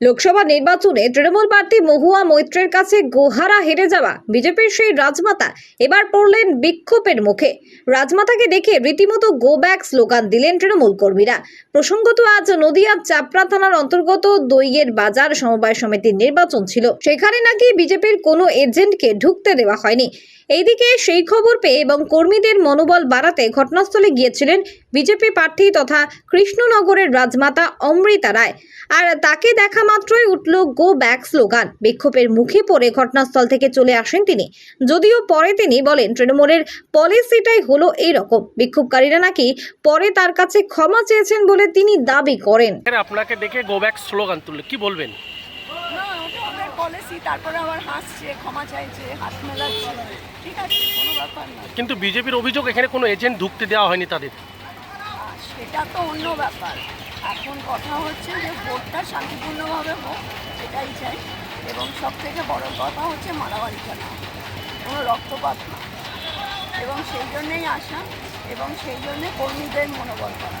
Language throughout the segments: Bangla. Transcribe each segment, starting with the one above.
লোকসভা নির্বাচনে তৃণমূল প্রার্থী মহুয়া মৈত্রের কাছে গোহারা হেরে যাওয়া বিজেপির সেই রাজমাতা এবার পড়লেন বিক্ষোভের মুখে। রাজমাতাকে দেখে রীতিমতো গো ব্যাক স্লোগান দিলেন তৃণমূল কর্মীরা। প্রসঙ্গত আজ নদিয়ার চাপড়া থানার অন্তর্গত দইয়ের বাজার সমবায় সমিতির নির্বাচন ছিল। সেখানে নাকি বিজেপির কোনো এজেন্টকে ঢুকতে দেওয়া হয়নি। এইদিকে সেই খবর পেয়ে এবং কর্মীদের মনোবল বাড়াতে ঘটনাস্থলে গিয়েছিলেন বিজেপি প্রার্থী তথা কৃষ্ণনগরের রাজমাতা অমৃতা রায়। আর তাকে দেখা মাত্রই উঠল গো ব্যাক স্লোগান বিক্ষোভের মুখে পড়ে ঘটনাস্থল থেকে চলে আসেন তিনি। যদিও পরে তিনি বলেন, তৃণমূলের পলিসিটাই হলো এই রকম বিক্ষোভকারীরা নাকি পরে তার কাছে ক্ষমা চেয়েছেন বলে তিনি দাবি করেন। আপনাকে দেখে গো ব্যাক স্লোগান তুললে কি বলবেন? পলিসি তারপরে আবার হাসছে ক্ষমা চাইছে হাত মেলাচ্ছে। ঠিক আছে কোনো ব্যাপার না। কিন্তু বিজেপির অভিযোগ এখানে কোনো এজেন্ট ঢুকতে দেওয়া হয়নি তাদের? সেটা তো অন্য ব্যাপার। এখন কথা হচ্ছে যে ভোটটা শান্তিপূর্ণভাবে হোক এটাই চাই। এবং সব থেকে বড় কথা হচ্ছে মারামারিটা না কোনো রক্তপাত না। এবং সেই জন্যেই আসা এবং সেই জন্যে কর্মীদের মনোবল করা।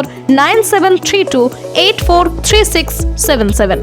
nine seven three two eight four three six seven seven